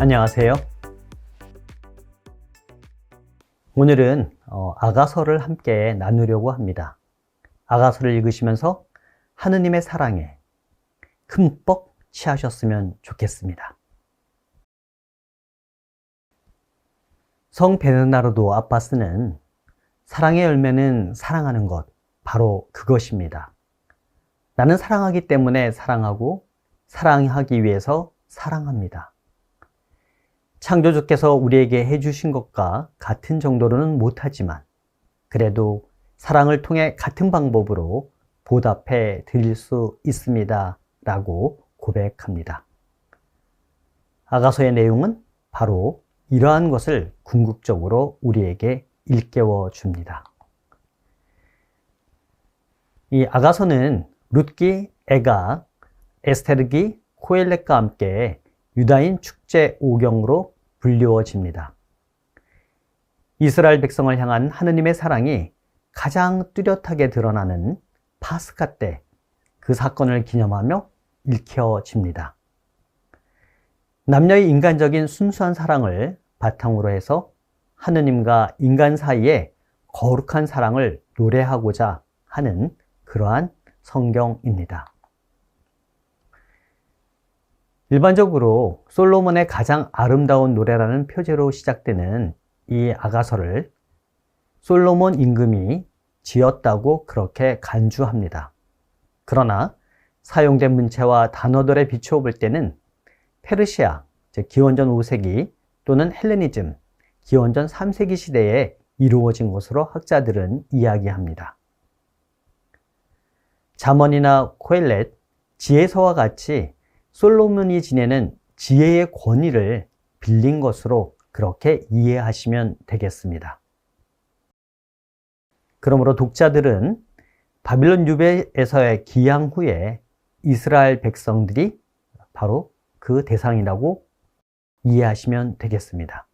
안녕하세요. 오늘은 어, 아가서를 함께 나누려고 합니다. 아가서를 읽으시면서 하느님의 사랑에 흠뻑 취하셨으면 좋겠습니다. 성 베르나르도 아빠스는 사랑의 열매는 사랑하는 것, 바로 그것입니다. 나는 사랑하기 때문에 사랑하고 사랑하기 위해서 사랑합니다. 창조주께서 우리에게 해주신 것과 같은 정도로는 못하지만 그래도 사랑을 통해 같은 방법으로 보답해 드릴 수 있습니다. 라고 고백합니다. 아가서의 내용은 바로 이러한 것을 궁극적으로 우리에게 일깨워 줍니다. 이 아가서는 룻기, 에가, 에스테르기, 코엘렛과 함께 유다인 축제 오경으로 불리워집니다. 이스라엘 백성을 향한 하느님의 사랑이 가장 뚜렷하게 드러나는 파스카 때 그 사건을 기념하며 읽혀집니다. 남녀의 인간적인 순수한 사랑을 바탕으로 해서 하느님과 인간 사이에 거룩한 사랑을 노래하고자 하는 그러한 성경입니다. 일반적으로 솔로몬의 가장 아름다운 노래라는 표제로 시작되는 이 아가서를 솔로몬 임금이 지었다고 그렇게 간주합니다. 그러나 사용된 문체와 단어들에 비추어 볼 때는 페르시아, 즉 기원전 5세기 또는 헬레니즘, 기원전 3세기 시대에 이루어진 것으로 학자들은 이야기합니다. 자먼이나 코엘렛, 지혜서와 같이 솔로몬이 지내는 지혜의 권위를 빌린 것으로 그렇게 이해하시면 되겠습니다. 그러므로 독자들은 바빌론 유배에서의 기양 후에 이스라엘 백성들이 바로 그 대상이라고 이해하시면 되겠습니다.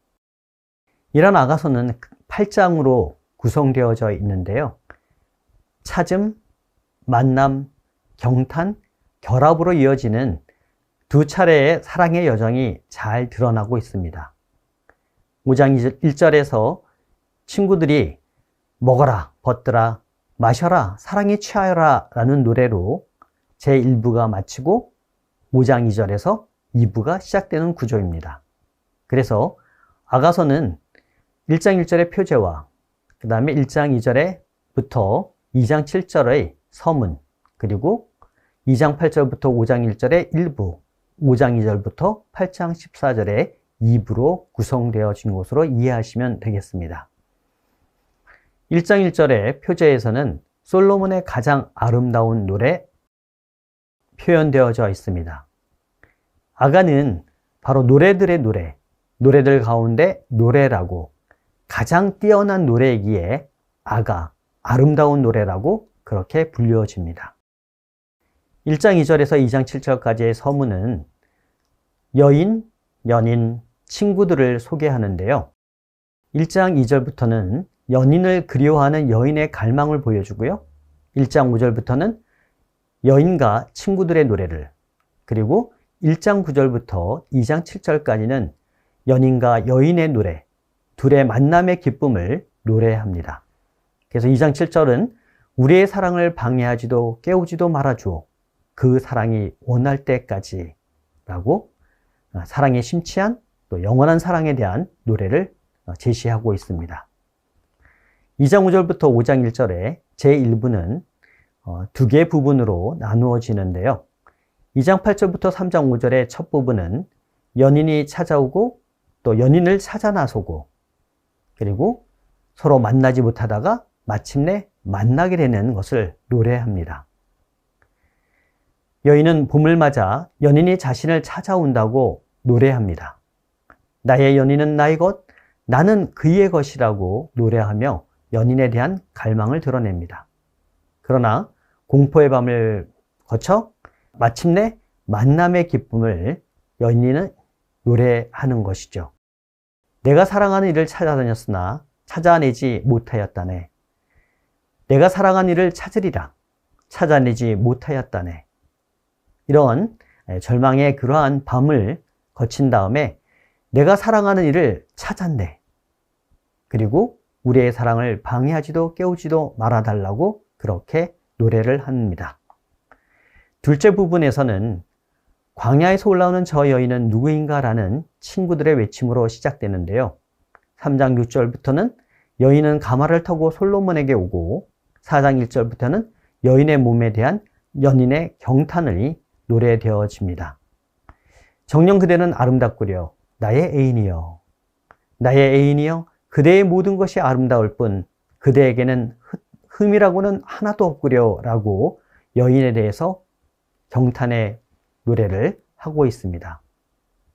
이런 아가서는 8장으로 구성되어져 있는데요. 찾음, 만남, 경탄, 결합으로 이어지는 두 차례의 사랑의 여정이 잘 드러나고 있습니다. 5장 1절에서 친구들이 먹어라, 벗더라, 마셔라, 사랑에 취하여라 라는 노래로 제1부가 마치고 5장 2절에서 2부가 시작되는 구조입니다. 그래서 아가서는 1장 1절의 표제와 그 다음에 1장 2절에부터 2장 7절의 서문 그리고 2장 8절부터 5장 1절의 일부 5장 2절부터 8장 14절의 2부로 구성되어진 것으로 이해하시면 되겠습니다. 1장 1절의 표제에서는 솔로몬의 가장 아름다운 노래 표현되어져 있습니다. 아가는 바로 노래들의 노래, 노래들 가운데 노래라고 가장 뛰어난 노래이기에 아가, 아름다운 노래라고 그렇게 불려집니다. 1장 2절에서 2장 7절까지의 서문은 여인, 연인, 친구들을 소개하는데요. 1장 2절부터는 연인을 그리워하는 여인의 갈망을 보여주고요. 1장 5절부터는 여인과 친구들의 노래를, 그리고 1장 9절부터 2장 7절까지는 연인과 여인의 노래, 둘의 만남의 기쁨을 노래합니다. 그래서 2장 7절은 우리의 사랑을 방해하지도 깨우지도 말아주오. 그 사랑이 원할 때까지 라고 어, 사랑에 심취한 또 영원한 사랑에 대한 노래를 어, 제시하고 있습니다. 2장 5절부터 5장 1절에 제1부는 어, 두개 부분으로 나누어지는데요. 2장 8절부터 3장 5절의 첫 부분은 연인이 찾아오고 또 연인을 찾아 나서고 그리고 서로 만나지 못하다가 마침내 만나게 되는 것을 노래합니다. 여인은 봄을 맞아 연인이 자신을 찾아온다고 노래합니다. 나의 연인은 나의 것, 나는 그의 것이라고 노래하며 연인에 대한 갈망을 드러냅니다. 그러나 공포의 밤을 거쳐 마침내 만남의 기쁨을 연인은 노래하는 것이죠. 내가 사랑하는 이를 찾아다녔으나 찾아내지 못하였다네. 내가 사랑한 이를 찾으리라. 찾아내지 못하였다네. 이런 절망의 그러한 밤을 거친 다음에 내가 사랑하는 이를 찾았네. 그리고 우리의 사랑을 방해하지도 깨우지도 말아달라고 그렇게 노래를 합니다. 둘째 부분에서는 광야에서 올라오는 저 여인은 누구인가 라는 친구들의 외침으로 시작되는데요. 3장 6절부터는 여인은 가마를 타고 솔로몬에게 오고 4장 1절부터는 여인의 몸에 대한 연인의 경탄을 노래되어집니다. 정령 그대는 아름답구려 나의 애인이여 나의 애인이여 그대의 모든 것이 아름다울 뿐 그대에게는 흠이라고는 하나도 없구려 라고 여인에 대해서 경탄의 노래를 하고 있습니다.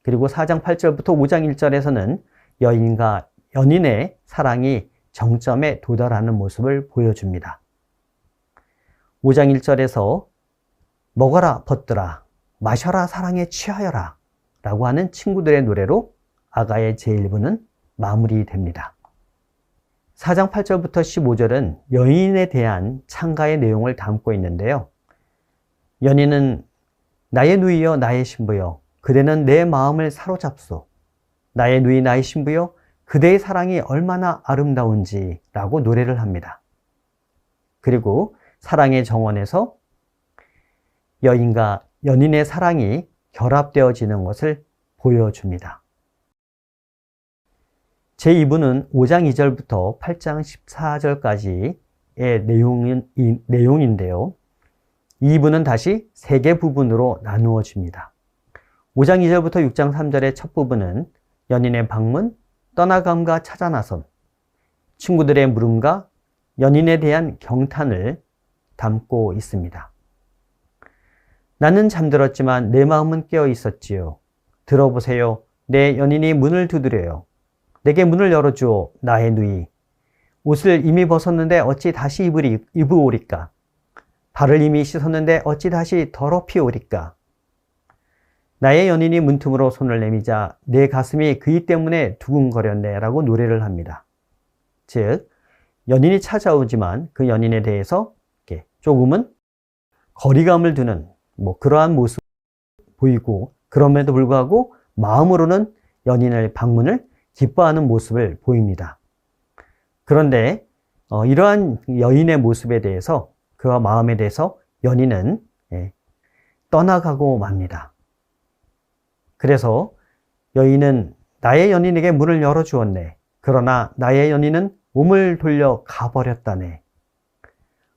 그리고 4장 8절부터 5장 1절에서는 여인과 연인의 사랑이 정점에 도달하는 모습을 보여줍니다. 5장 1절에서 먹어라 벗더라 마셔라 사랑에 취하여라 라고 하는 친구들의 노래로 아가의 제1부는 마무리됩니다. 4장 8절부터 15절은 여인에 대한 창가의 내용을 담고 있는데요. 연인은 나의 누이여 나의 신부여 그대는 내 마음을 사로잡소. 나의 누이 나의 신부여 그대의 사랑이 얼마나 아름다운지 라고 노래를 합니다. 그리고 사랑의 정원에서 여인과 연인의 사랑이 결합되어지는 것을 보여줍니다. 제2부는 5장 2절부터 8장 14절까지의 내용인, 내용인데요. 2부는 다시 세개 부분으로 나누어집니다. 5장 2절부터 6장 3절의 첫 부분은 연인의 방문, 떠나감과 찾아 나선, 친구들의 물음과 연인에 대한 경탄을 담고 있습니다. 나는 잠들었지만 내 마음은 깨어 있었지요. 들어보세요. 내 연인이 문을 두드려요. 내게 문을 열어주오. 나의 누이. 옷을 이미 벗었는데 어찌 다시 입으리, 입으오리까? 발을 이미 씻었는데 어찌 다시 더럽히오리까? 나의 연인이 문틈으로 손을 내미자 내 가슴이 그이 때문에 두근거렸네 라고 노래를 합니다. 즉, 연인이 찾아오지만 그 연인에 대해서 조금은 거리감을 두는 뭐 그러한 모습 보이고 그럼에도 불구하고 마음으로는 연인의 방문을 기뻐하는 모습을 보입니다. 그런데 어, 이러한 여인의 모습에 대해서 그와 마음에 대해서 연인은 예, 떠나가고 맙니다. 그래서 여인은 나의 연인에게 문을 열어 주었네. 그러나 나의 연인은 몸을 돌려 가버렸다네.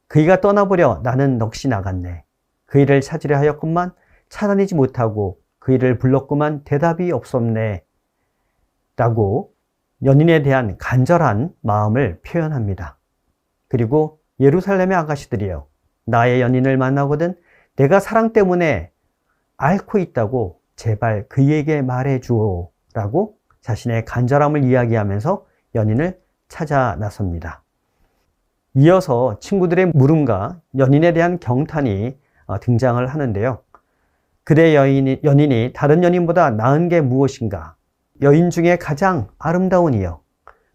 그이가 떠나버려 나는 넋이 나갔네. 그 일을 찾으려 하였건만 찾아내지 못하고 그 일을 불렀구만 대답이 없었네. 라고 연인에 대한 간절한 마음을 표현합니다. 그리고 예루살렘의 아가씨들이여 나의 연인을 만나거든 내가 사랑 때문에 앓고 있다고 제발 그에게 말해 주오 라고 자신의 간절함을 이야기하면서 연인을 찾아 나섭니다. 이어서 친구들의 물음과 연인에 대한 경탄이 어, 등장을 하는데요. 그대 여인이, 연인이 다른 연인보다 나은 게 무엇인가? 여인 중에 가장 아름다운 이여.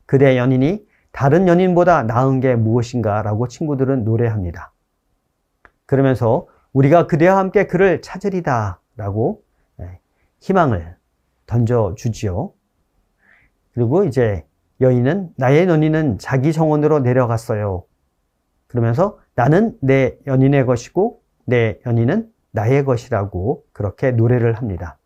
그대 연인이 다른 연인보다 나은 게 무엇인가? 라고 친구들은 노래합니다. 그러면서 우리가 그대와 함께 그를 찾으리다. 라고 예, 희망을 던져주지요. 그리고 이제 여인은 나의 연인은 자기 정원으로 내려갔어요. 그러면서 나는 내 연인의 것이고 내 연인은 나의 것이라고 그렇게 노래를 합니다.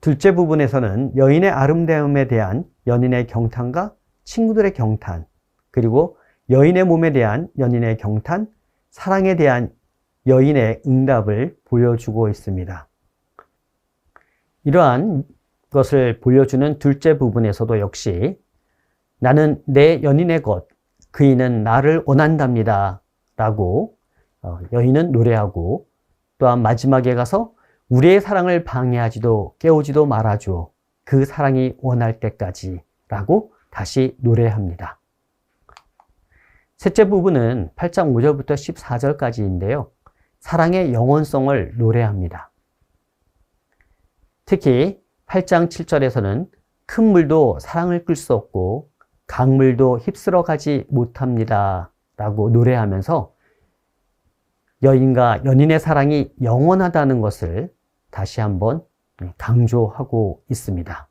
둘째 부분에서는 여인의 아름다움에 대한 연인의 경탄과 친구들의 경탄, 그리고 여인의 몸에 대한 연인의 경탄, 사랑에 대한 여인의 응답을 보여주고 있습니다. 이러한 것을 보여주는 둘째 부분에서도 역시 나는 내 연인의 것, 그이는 나를 원한답니다. 라고 어, 여인은 노래하고 또한 마지막에 가서 우리의 사랑을 방해하지도 깨우지도 말아줘. 그 사랑이 원할 때까지 라고 다시 노래합니다. 셋째 부분은 8장 5절부터 14절까지인데요. 사랑의 영원성을 노래합니다. 특히 8장 7절에서는 큰 물도 사랑을 끌 수 없고 강물도 휩쓸어 가지 못합니다. 라고 노래하면서 여인과 연인의 사랑이 영원하다는 것을 다시 한번 강조하고 있습니다.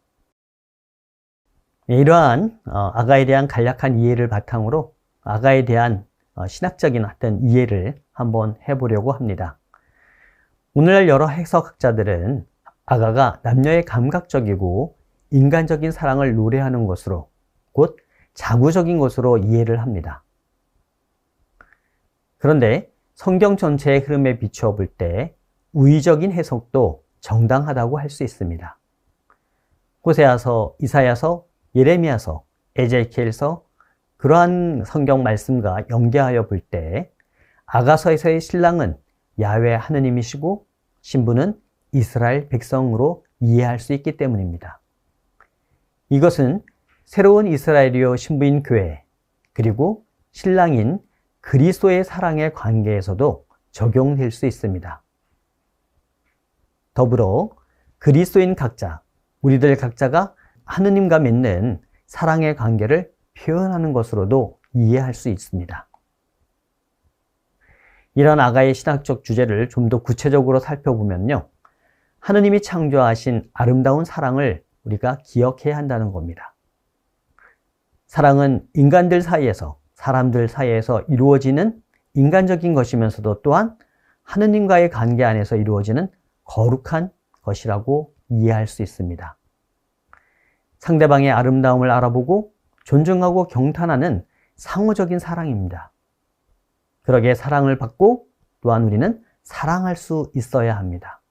네, 이러한 어, 아가에 대한 간략한 이해를 바탕으로 아가에 대한 어, 신학적인 어떤 이해를 한번 해보려고 합니다. 오늘날 여러 해석학자들은 아가가 남녀의 감각적이고 인간적인 사랑을 노래하는 것으로 곧 자구적인 것으로 이해를 합니다. 그런데 성경 전체의 흐름에 비추어 볼 때 우의적인 해석도 정당하다고 할 수 있습니다. 호세아서, 이사야서, 예레미야서, 에제키엘서 그러한 성경 말씀과 연계하여 볼 때 아가서에서의 신랑은 야외 하느님이시고 신부는 이스라엘 백성으로 이해할 수 있기 때문입니다. 이것은 새로운 이스라엘이요 신부인 교회 그리고 신랑인 그리스도의 사랑의 관계에서도 적용될 수 있습니다. 더불어 그리스도인 각자, 우리들 각자가 하느님과 맺는 사랑의 관계를 표현하는 것으로도 이해할 수 있습니다. 이런 아가의 신학적 주제를 좀 더 구체적으로 살펴보면요. 하느님이 창조하신 아름다운 사랑을 우리가 기억해야 한다는 겁니다. 사랑은 인간들 사이에서, 사람들 사이에서 이루어지는 인간적인 것이면서도 또한 하느님과의 관계 안에서 이루어지는 거룩한 것이라고 이해할 수 있습니다. 상대방의 아름다움을 알아보고 존중하고 경탄하는 상호적인 사랑입니다. 그러기에 사랑을 받고 또한 우리는 사랑할 수 있어야 합니다.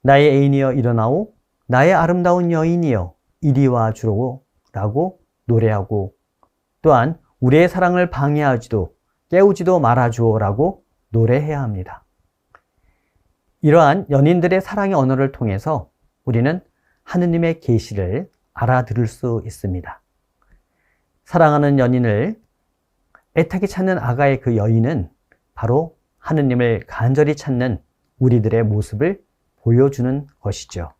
나의 애인이여 일어나오 나의 아름다운 여인이여 이리와 주로 라고 노래하고 또한 우리의 사랑을 방해하지도 깨우지도 말아주오 라고 노래해야 합니다. 이러한 연인들의 사랑의 언어를 통해서 우리는 하느님의 계시를 알아들을 수 있습니다. 사랑하는 연인을 애타게 찾는 아가의 그 여인은 바로 하느님을 간절히 찾는 우리들의 모습을 보여주는 것이죠.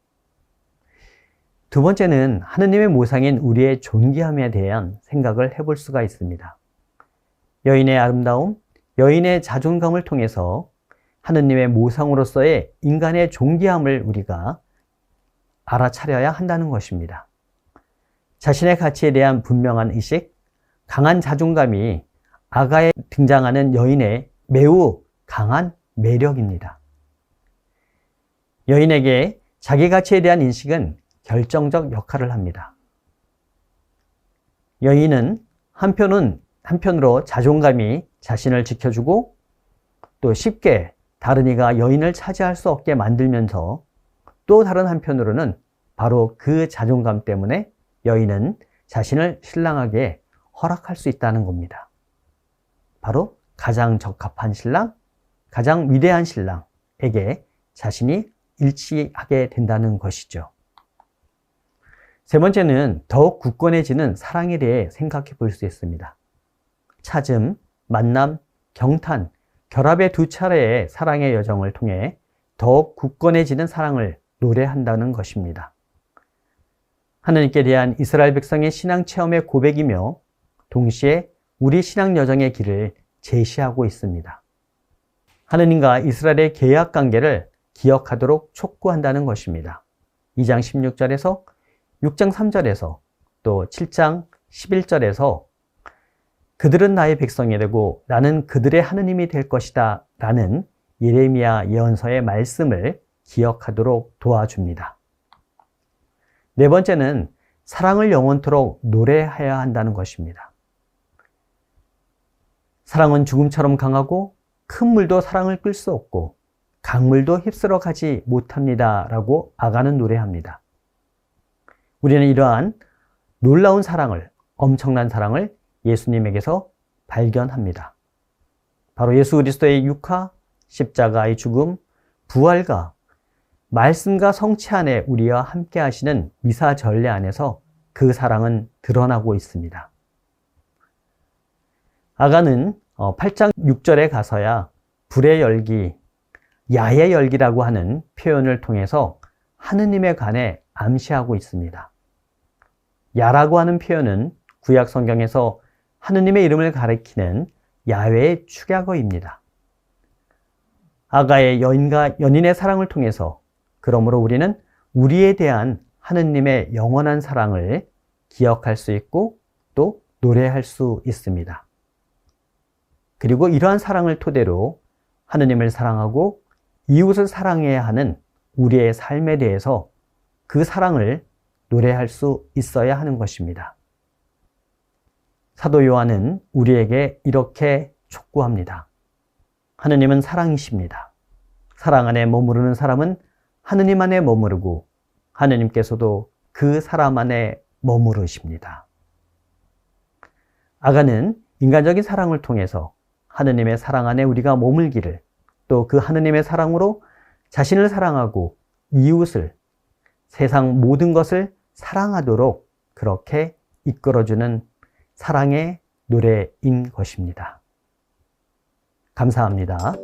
두 번째는 하느님의 모상인 우리의 존귀함에 대한 생각을 해볼 수가 있습니다. 여인의 아름다움, 여인의 자존감을 통해서 하느님의 모상으로서의 인간의 존귀함을 우리가 알아차려야 한다는 것입니다. 자신의 가치에 대한 분명한 의식, 강한 자존감이 아가에 등장하는 여인의 매우 강한 매력입니다. 여인에게 자기 가치에 대한 인식은 결정적 역할을 합니다. 여인은 한편은 한편으로 자존감이 자신을 지켜주고 또 쉽게 다른 이가 여인을 차지할 수 없게 만들면서 또 다른 한편으로는 바로 그 자존감 때문에 여인은 자신을 신랑에게 허락할 수 있다는 겁니다. 바로 가장 적합한 신랑, 가장 위대한 신랑에게 자신이 일치하게 된다는 것이죠. 세 번째는 더욱 굳건해지는 사랑에 대해 생각해 볼 수 있습니다. 찾음, 만남, 경탄, 결합의 두 차례의 사랑의 여정을 통해 더욱 굳건해지는 사랑을 노래한다는 것입니다. 하느님께 대한 이스라엘 백성의 신앙 체험의 고백이며 동시에 우리 신앙 여정의 길을 제시하고 있습니다. 하느님과 이스라엘의 계약 관계를 기억하도록 촉구한다는 것입니다. 2장 16절에서 6장 3절에서 또 7장 11절에서 그들은 나의 백성이 되고 나는 그들의 하느님이 될 것이다 라는 예레미야 예언서의 말씀을 기억하도록 도와줍니다. 네 번째는 사랑을 영원토록 노래해야 한다는 것입니다. 사랑은 죽음처럼 강하고 큰 물도 사랑을 끌 수 없고 강물도 휩쓸어 가지 못합니다. 라고 아가는 노래합니다. 우리는 이러한 놀라운 사랑을, 엄청난 사랑을 예수님에게서 발견합니다. 바로 예수 그리스도의 육화, 십자가의 죽음, 부활과 말씀과 성체 안에 우리와 함께 하시는 미사 전례 안에서 그 사랑은 드러나고 있습니다. 아가는 8장 어, 6절에 가서야 불의 열기, 야의 열기라고 하는 표현을 통해서 하느님에 관해 암시하고 있습니다. 야라고 하는 표현은 구약 성경에서 하느님의 이름을 가리키는 야외의 축약어입니다. 아가의 여인과 연인의 사랑을 통해서 그러므로 우리는 우리에 대한 하느님의 영원한 사랑을 기억할 수 있고 또 노래할 수 있습니다. 그리고 이러한 사랑을 토대로 하느님을 사랑하고 이웃을 사랑해야 하는 우리의 삶에 대해서 그 사랑을 노래할 수 있어야 하는 것입니다. 사도 요한은 우리에게 이렇게 촉구합니다. 하느님은 사랑이십니다. 사랑 안에 머무르는 사람은 하느님 안에 머무르고 하느님께서도 그 사람 안에 머무르십니다. 아가는 인간적인 사랑을 통해서 하느님의 사랑 안에 우리가 머물기를 또 그 하느님의 사랑으로 자신을 사랑하고 이웃을 세상 모든 것을 사랑하도록 그렇게 이끌어주는 사랑의 노래인 것입니다. 감사합니다.